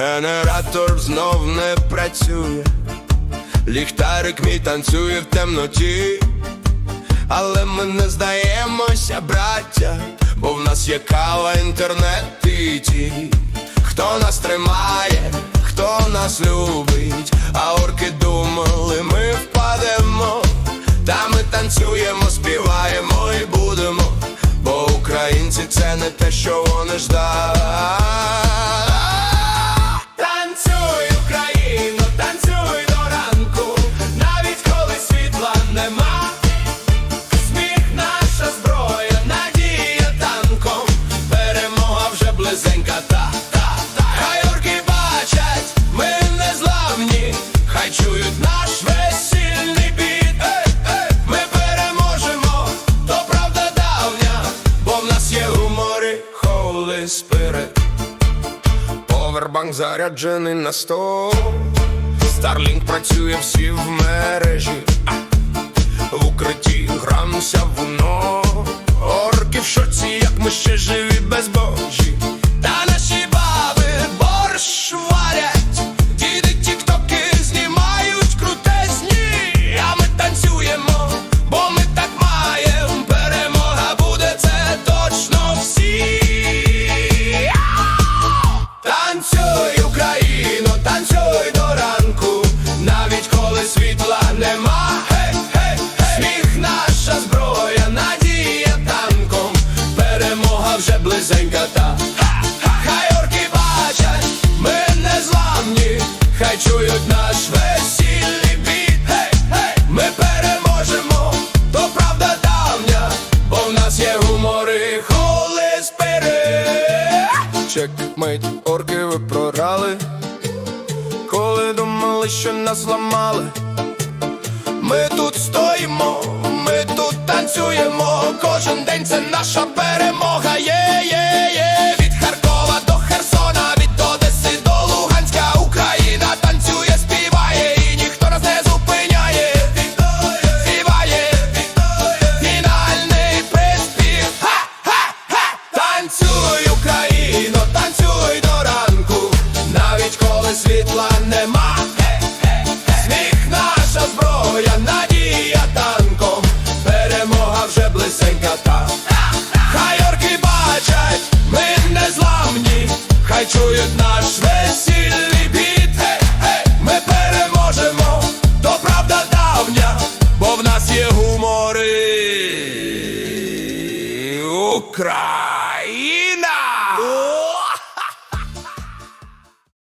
Генератор знов не працює, ліхтарик мій танцює в темноті, але ми не здаємося, браття, бо в нас є кава, інтернет і ті. Хто нас тримає, хто нас любить, а орки думали, ми впадемо, та ми танцюємо, співаємо і будемо, бо українці це не те, що вони ждать. Holy Spirit. Повербанк заряджений на сто. Старлінг працює всі в мережі. В укритті грамся в уно. Орки в шоці, як ми ще живі без Та близенька та. Ха, ха. Хай орки бачать, ми не зламні, хай чують наш весільний біт. Гей, гей. Ми переможемо, то правда давня, бо в нас є гумори, Holy Spirit. Чекмейт, орки ви програли, коли думали, що нас зламали. Ми тут стоїмо, ми тут танцюємо. Кожен день це наша перемога. Танцюй, Україно, танцюй до ранку, навіть коли світла нема. Сміх наша зброя, надія танком, перемога вже блисенька та. Хай орки бачать, ми не зламні, хай чують наш весільний біт. Ми переможемо, то правда давня, бо в нас є гумори. Украй!